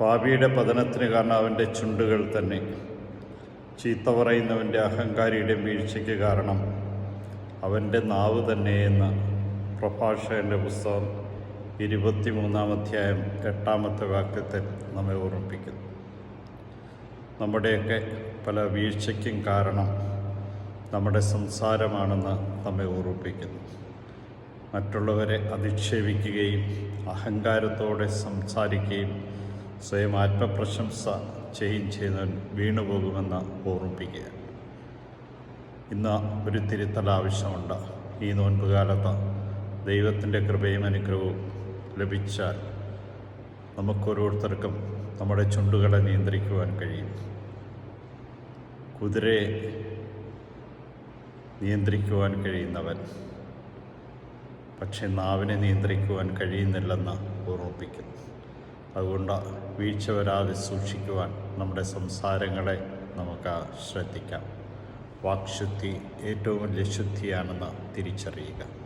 പാപിയുടെ പതനത്തിന് കാരണം അവന്റെ ചുണ്ടുകൾ തന്നെ. ചീത്ത പറയുന്നവന്റെ അഹങ്കാരിയുടെ വീഴ്ചയ്ക്ക് കാരണം അവന്റെ നാവ് തന്നെ എന്ന് പ്രഭാഷകന്റെ പുസ്തകം ഇരുപത്തിമൂന്നാം അധ്യായം എട്ടാമത്തെ വാക്യത്തിൽ നമ്മെ ഓർമ്മിപ്പിക്കുന്നു. നമ്മുടെയൊക്കെ പല വീഴ്ചയ്ക്കും കാരണം നമ്മുടെ സംസാരമാണെന്ന് നമ്മെ ഓർമ്മിപ്പിക്കുന്നു. മറ്റുള്ളവരെ അധിക്ഷേപിക്കുകയും അഹങ്കാരത്തോടെ സംസാരിക്കുകയും സ്വയം ആത്മപ്രശംസ ചെയ്യും ചെയ്യുന്നവൻ വീണുപോകുമെന്ന് ഓർമ്മിപ്പിക്കുക. ഇന്ന് ഒരു തിരുത്തൽ ആവശ്യമുണ്ട്. ഈ നോൻപുകാലത്ത് ദൈവത്തിന്റെ കൃപയും അനുഗ്രഹവും ലഭിച്ചാൽ നമുക്കോരോരുത്തർക്കും നമ്മുടെ ചുണ്ടുകളെ നിയന്ത്രിക്കുവാൻ കഴിയും. കുതിരയെ നിയന്ത്രിക്കുവാൻ കഴിയുന്നവൻ പക്ഷെ നാവിനെ നിയന്ത്രിക്കുവാൻ കഴിയുന്നില്ലെന്ന് ഓർമ്മിപ്പിക്കുന്നു. അതുകൊണ്ട് വീഴ്ച വരാതെ സൂക്ഷിക്കുവാൻ നമ്മുടെ സംസാരങ്ങളെ നമുക്ക് ശ്രദ്ധിക്കാം. വാക്ശുദ്ധി ഏറ്റവും വലിയ ശുദ്ധിയാണെന്ന് തിരിച്ചറിയുക.